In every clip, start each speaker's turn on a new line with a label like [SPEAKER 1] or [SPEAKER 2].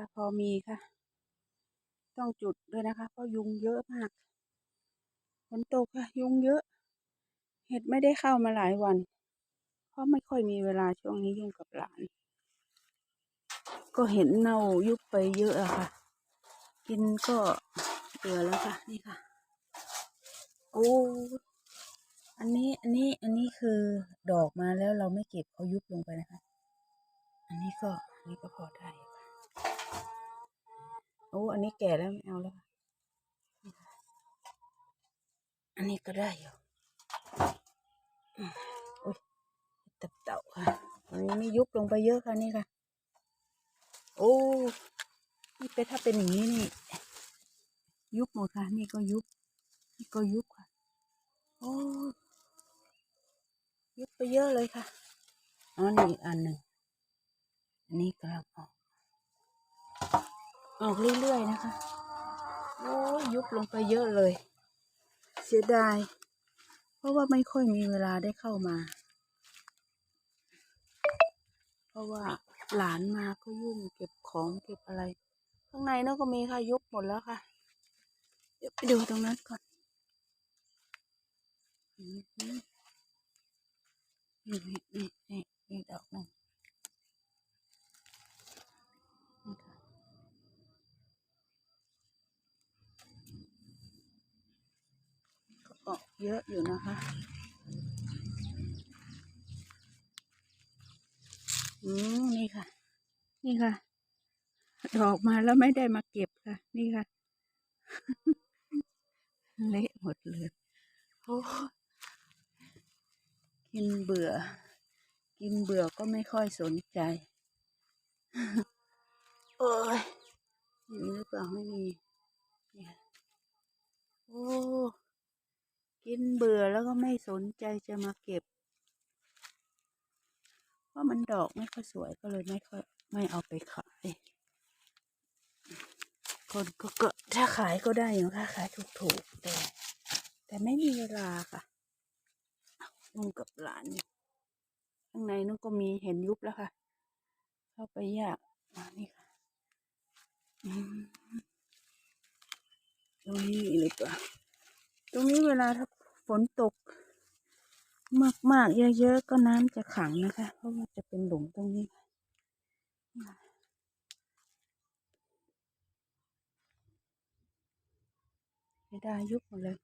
[SPEAKER 1] ค่ะพอมีค่ะ ต้องจุดด้วยนะคะ เพราะยุงเยอะมากฝนตกค่ะ ยุงเยอะ เห็ดไม่ได้เข้ามาหลายวัน เพราะไม่ค่อยมีเวลาช่วงนี้ยุ่งกับหลาน ก็เห็นเน่ายุบไปเยอะอะค่ะ กินก็เบื่อแล้วค่ะ นี่ค่ะ โอ้อันนี้อันนี้อันนี้คือดอกมาแล้วเราไม่เก็บเขายุบลงไปนะคะ อันนี้ก็อันนี้ก็พอได้ โอ้อันนี้แก่แล้วไม่เอาแล้วค่ะนี่ค่ะอันนี้ก็ได้อยู่อืมโอ้ยตับเต่าค่ะอันนี้ไม่ยุบลงไปเยอะค่ะนี่ค่ะ โอ้นี่เป็นถ้าเป็นอย่างนี้นี่ ยุบหมดค่ะ นี่ก็ยุบ นี่ก็ยุบค่ะ โอ้ยุบไปเยอะเลยค่ะอ๋อนี่อีกอันหนึ่งอันนี้กำลังออก ออกเรื่อยๆนะคะโอ้ยยุบลงไปเยอะเลย เสียดาย เพราะว่าไม่ค่อยมีเวลาได้เข้ามา เพราะว่าหลานมาก็ยุ่งเก็บของเก็บอะไร ข้างในนั่นก็มีค่ะยุบหมดแล้วค่ะ เดี๋ยวไปดูตรงนั้นก่อนนี่นี่นี่นี่ดอกหนึงนี่ค่ะก็ออก เยอะอยู่นะคะ อืมนี่ค่ะ นี่ค่ะ ดอกมาแล้วไม่ได้มาเก็บค่ะ นี่ค่ะ เละหมดเลยโอ้กินเบื่อ กินเบื่อก็ไม่ค่อยสนใจ โอ้ยมีหรือเปล่าไม่มี เนี่ย โอ้ กินเบื่อแล้วก็ไม่สนใจจะมาเก็บ เพราะมันดอกไม่ค่อยสวยก็เลยไม่ค่อยไม่เอาไปขาย คนก็ก็ถ้าขายก็ได้อยู่ค่ะขายถูกๆแต่ แต่ไม่มีเวลาค่ะลุงกับหลานข้างในนู้นก็มีเห็นยุบแล้วค่ะ เข้าไปยากอ่านี่ค่ะอืมตรงนี้หรือเปล่า ตรงนี้เวลาถ้าฝนตก มากๆ เยอะๆ ก็น้ำจะขังนะคะ เพราะว่าจะเป็นหลุมตรงนี้ค่ะเดายยุบหมดเลย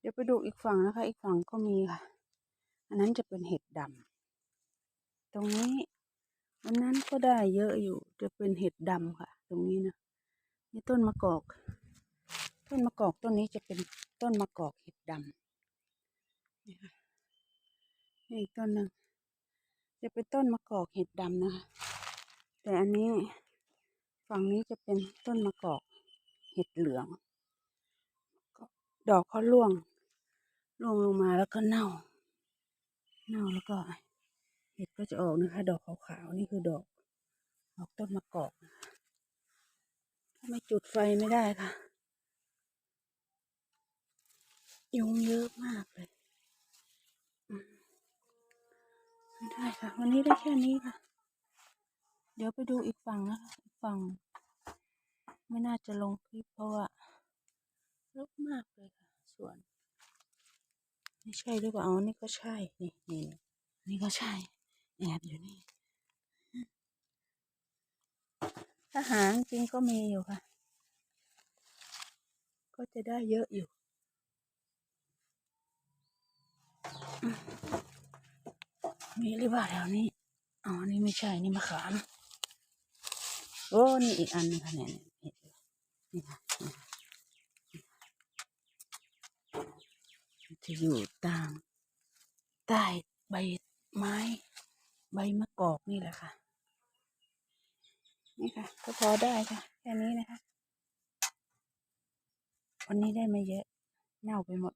[SPEAKER 1] เดี๋ยวไปดูอีกฝั่งนะคะ อีกฝั่งก็มีค่ะ อันนั้นจะเป็นเห็ดดำ ตรงนี้วันนั้นก็ได้เยอะอยู่ จะเป็นเห็ดดำค่ะ ตรงนี้นะนี่ต้นมะกอก ต้นมะกอกต้นนี้จะเป็นต้นมะกอกเห็ดดำนี่ค่ะนี่อีกต้นหนึ่งจะเป็นต้นมะกอกเห็ดดำนะคะแต่อันนี้ฝั่งนี้จะเป็นต้นมะกอกเห็ดเหลืองก็ดอกเขาร่วงร่วงลงมาแล้วก็เน่า เน่าแล้วก็ เห็ดก็จะออกนะคะ ดอกขาวๆนี่คือดอก ดอกต้นมะกอกถ้าไม่จุดไฟไม่ได้ค่ะ ยุงเยอะมากเลยไม่ได้ค่ะ วันนี้ได้แค่นี้ค่ะ เดี๋ยวไปดูอีกฝั่งนะคะอีกฝั่ง ไม่น่าจะลงคลิปเพราะว่ารกมากเลยค่ะสวนไม่ใช่หรือเปล่าอ๋อนี่ก็ใช่ นี่นี่นี่ก็ใช่ แอบอยู่นี่ถ้าหางจริงก็มีอยู่ค่ะ ก็จะได้เยอะอยู่อืม มีหรือเปล่าแถวนี้ อ๋อ นี่ไม่ใช่ นี่มะขาม โอ้ นี่อีกอันนึงค่ะเนี่ยนี่ค่ะจะอยู่ตามใต้ใบไม้ ใบมะกอกนี่แหละค่ะ นี่ค่ะ ก็พอได้ค่ะ แค่นี้นะคะ วันนี้ได้ไม่เยอะ เน่าไปหมด